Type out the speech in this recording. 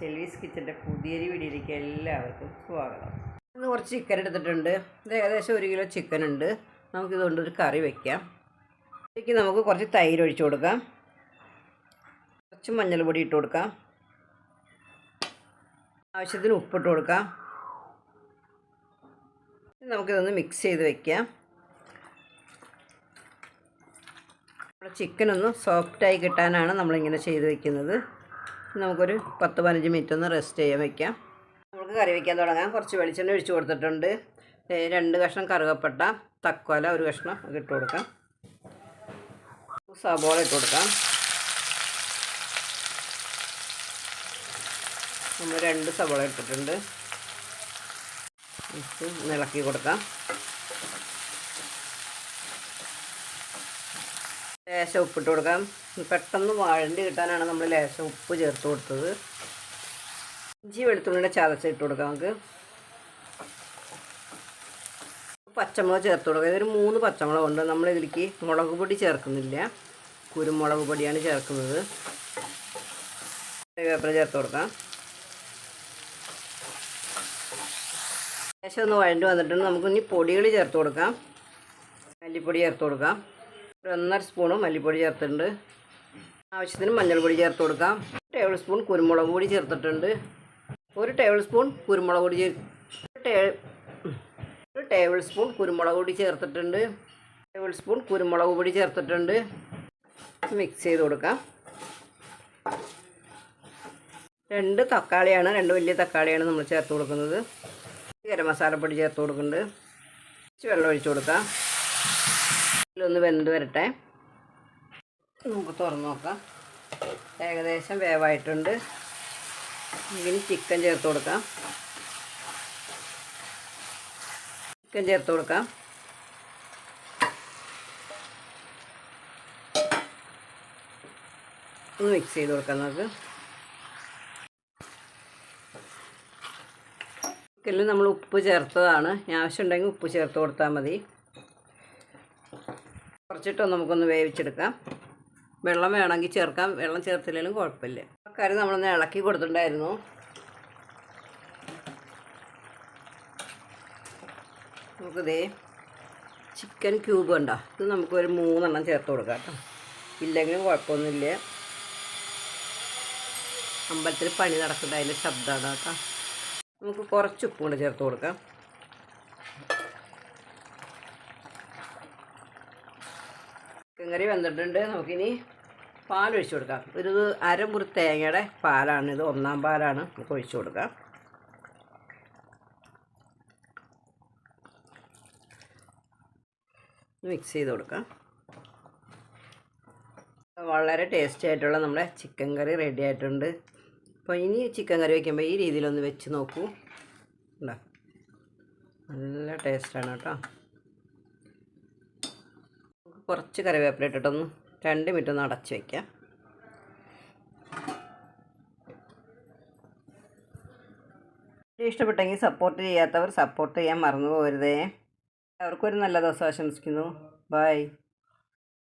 ചെല്ലീസ് കിച്ചന്റെ പുതിയൊരു വീഡിയോയിലേക്ക് എല്ലാവർക്കും സ്വാഗതം. ഇന്ന് കുറച്ച് ചിക്കൻ എടുത്തിട്ടുണ്ട്. ഇത് ഏകദേശം ഒരു കിലോ ചിക്കൻ ഉണ്ട്. നമുക്കിതുകൊണ്ട് ഒരു കറി വയ്ക്കാം ഇതിലേക്ക് നമുക്ക് കുറച്ച് തൈര് ഒഴിച്ചു കൊടുക്കാം. കുറച്ച് മഞ്ഞൾപ്പൊടി ഇട്ട് കൊടുക്കാം. ആവശ്യത്തിന് ഉപ്പിട്ട് കൊടുക്കാം. നമുക്കിതൊന്ന് മിക്സ് ചെയ്ത് നമ്മുടെ ചിക്കൻ ഒന്ന് സോഫ്റ്റായി കിട്ടാനാണ് നമ്മളിങ്ങനെ ചെയ്ത് വെക്കുന്നത്. നമുക്കൊരു പത്ത് പതിനഞ്ച് മിനിറ്റ് ഒന്ന് റെസ്റ്റ് ചെയ്യാൻ വെക്കാം. നമുക്ക് കറി വയ്ക്കാൻ തുടങ്ങാം. കുറച്ച് വെളിച്ചെണ്ണ ഒഴിച്ച് കൊടുത്തിട്ടുണ്ട്. രണ്ട് കഷ്ണം കറുകപ്പട്ട തക്കോല ഒരു കഷ്ണം ഇട്ട് കൊടുക്കാം. സബോള ഇട്ട് കൊടുക്കാം. നമ്മൾ രണ്ട് സബോള ഇട്ടിട്ടുണ്ട്. ഇളക്കി കൊടുക്കാം. ലേശം ഉപ്പിട്ട് കൊടുക്കാം. പെട്ടെന്ന് വാഴണ്ടി കിട്ടാനാണ് നമ്മൾ ലേശം ഉപ്പ് ചേർത്ത് കൊടുത്തത്. ഇഞ്ചി വെളുത്തുള്ളിയുടെ ചതച്ച് ഇട്ട് കൊടുക്കാം നമുക്ക്. പച്ചമുളക് ചേർത്ത് കൊടുക്കാം. ഇതൊരു മൂന്ന് പച്ചമുളക് ഉണ്ട്. നമ്മൾ ഇതിലേക്ക് മുളക് പൊടി ചേർക്കുന്നില്ല. കുരുമുളക് പൊടിയാണ് ചേർക്കുന്നത്. കറിവേപ്പില ചേർത്ത് കൊടുക്കാം. ലേശം ഒന്ന് വഴണ്ടി വന്നിട്ടുണ്ട്. നമുക്കിനി പൊടികൾ ചേർത്ത് കൊടുക്കാം. മല്ലിപ്പൊടി ചേർത്ത് കൊടുക്കാം. ഒന്നര സ്പൂണ് മല്ലിപ്പൊടി ചേർത്തിട്ടുണ്ട്. ആവശ്യത്തിന് മഞ്ഞൾപ്പൊടി ചേർത്ത് കൊടുക്കാം. ടേബിൾ സ്പൂൺ കുരുമുളക് പൊടി ചേർത്തിട്ടുണ്ട്. ഒരു ടേബിൾ സ്പൂൺ കുരുമുളക് പൊടി ഒരു ടേബിൾ സ്പൂൺ കുരുമുളക് പൊടി ചേർത്തിട്ടുണ്ട്. ടേബിൾ സ്പൂൺ കുരുമുളക് പൊടി ചേർത്തിട്ടുണ്ട്. മിക്സ് ചെയ്ത് കൊടുക്കാം. രണ്ട് തക്കാളിയാണ് രണ്ട് വലിയ തക്കാളിയാണ് നമ്മൾ ചേർത്ത് കൊടുക്കുന്നത്. ഗരം മസാലപ്പൊടി ചേർത്ത് കൊടുക്കുന്നുണ്ട്. വെള്ളം ഒഴിച്ച് കൊടുക്കാം. ഇതിലൊന്ന് വെന്ത് വരട്ടെ. നമുക്ക് തുറന്ന് നോക്കാം. ഏകദേശം വേവായിട്ടുണ്ട്. ഇങ്ങനെ ചിക്കൻ ചേർത്ത് കൊടുക്കാം. ചിക്കൻ ചേർത്ത് കൊടുക്കാം. ഒന്ന് മിക്സ് ചെയ്ത് കൊടുക്കാം നമുക്ക്. ചിക്കനിൽ നമ്മൾ ഉപ്പ് ചേർത്തതാണ്. ആവശ്യമുണ്ടെങ്കിൽ ഉപ്പ് ചേർത്ത് കൊടുത്താൽ മതി. കുറച്ചിട്ട് നമുക്കൊന്ന് വേവിച്ചെടുക്കാം. വെള്ളം വേണമെങ്കിൽ ചേർക്കാം. വെള്ളം ചേർത്തില്ലെങ്കിലും കുഴപ്പമില്ല. കറി നമ്മളൊന്ന് ഇളക്കി കൊടുത്തിട്ടുണ്ടായിരുന്നു. നമുക്കിതേ ചിക്കൻ ക്യൂബ് ഉണ്ടോ ഇത് നമുക്കൊരു മൂന്നെണ്ണം ചേർത്ത് കൊടുക്കാം കേട്ടോ. ഇല്ലെങ്കിലും കുഴപ്പമൊന്നുമില്ല. അമ്പലത്തിൽ പണി നടക്കുന്നുണ്ട് അതിന്റെ ശബ്ദമാണ് കേട്ടോ. നമുക്ക് കുറച്ച് ഉപ്പും കൂടെ ചേർത്ത് കൊടുക്കാം. കറി വന്നിട്ടുണ്ട് നമുക്കിനി പാൽ ഒഴിച്ചു കൊടുക്കാം. ഒരു അരമുറി തേങ്ങയുടെ പാലാണ് ഇത്. ഒന്നാം പാലാണ്. നമുക്ക് ഒഴിച്ചു കൊടുക്കാം. മിക്സ് ചെയ്ത് കൊടുക്കാം. വളരെ ടേസ്റ്റി ആയിട്ടുള്ള നമ്മുടെ ചിക്കൻ കറി റെഡി ആയിട്ടുണ്ട്. അപ്പോൾ ഇനി ചിക്കൻ കറി വയ്ക്കുമ്പോൾ ഈ രീതിയിലൊന്ന് വെച്ച് നോക്കൂ. ഉണ്ടോ നല്ല ടേസ്റ്റാണ് കേട്ടോ. കുറച്ച് കറിവേപ്പില ഇട്ടിട്ടൊന്ന് രണ്ട് മിനിറ്റ് ഒന്ന് അടച്ച് വയ്ക്കാം ഇഷ്ടപ്പെട്ടെങ്കിൽ സപ്പോർട്ട് ചെയ്യാത്തവർ സപ്പോർട്ട് ചെയ്യാൻ മറന്നു പോകരുതേ. അവർക്കൊരു നല്ല ദിവസം ആശംസിക്കുന്നു. ബൈ